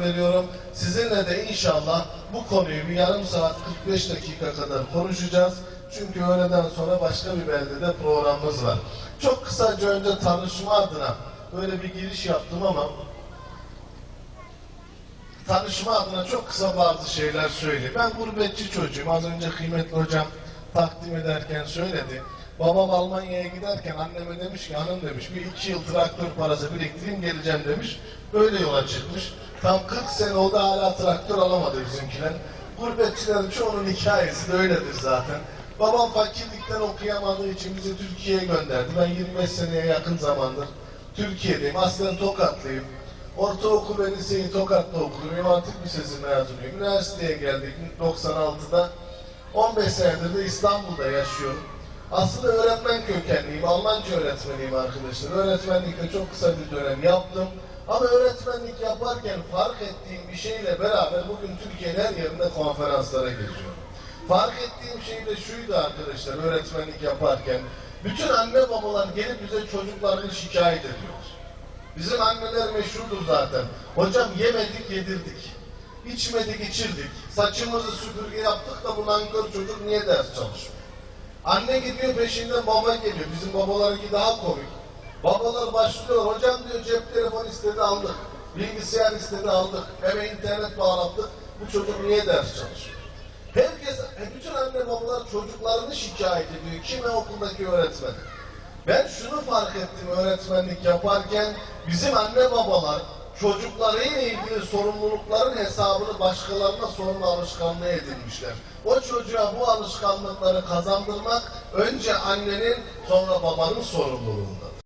veriyorum. Sizinle de inşallah bu konuyu bir yarım saat 45 dakika kadar konuşacağız. Çünkü öğleden sonra başka bir beldede programımız var. Çok kısaca önce tanışma adına böyle bir giriş yaptım ama tanışma adına çok kısa bazı şeyler söyleyeyim. Ben gurbetçi çocuğum. Az önce kıymetli hocam takdim ederken söyledi. Babam Almanya'ya giderken anneme demiş ki hanım demiş bir iki yıl traktör parası biriktireyim geleceğim demiş. Böyle yola çıkmış. Tam 40 sene oldu hala traktör alamadı bizimkiler. Gurbetçilerin çoğunun hikayesi de öyledir zaten. Babam fakirlikten okuyamadığı için bizi Türkiye'ye gönderdi. Ben 25 seneye yakın zamandır Türkiye'deyim. Aslen Tokatlıyım. Ortaokul ve liseyi Tokat'ta okudum. İmam Hatip Lisesi mezunuyum. Üniversiteye geldik 96'da. 15 senedir de İstanbul'da yaşıyorum. Aslında öğretmen kökenliyim. Almanca öğretmeniyim arkadaşlar. Öğretmenlikte çok kısa bir dönem yaptım. Ama öğretmenlik yaparken fark ettiğim bir şeyle beraber bugün Türkiye'nin her yerinde konferanslara geziyorum. Fark ettiğim şey de şuydu arkadaşlar öğretmenlik yaparken. Bütün anne babalar gelip bize çocuklarını şikayet ediyor. Bizim anneler meşhurdur zaten. Hocam yemedik yedirdik. İçmedik içirdik. Saçımızı süpürge yaptık da bu nankör çocuk niye ders çalışmıyor? Anne gidiyor peşinden baba geliyor. Bizim babalarınki daha komik. Babalar başlıyor. Hocam diyor cep telefon istedi aldık. Bilgisayar istedi aldık. Eve internet bağlattık. Bu çocuk niye ders çalışıyor? Herkes, e, bütün anne babalar çocuklarını şikayet ediyor. Kime okuldaki öğretmeni? Ben şunu fark ettim öğretmenlik yaparken bizim anne babalar çocuklarıyla ilgili sorumlulukların hesabını başkalarına sorma alışkanlığı edinmişler. O çocuğa bu alışkanlıkları kazandırmak önce annenin sonra babanın sorumluluğundadır.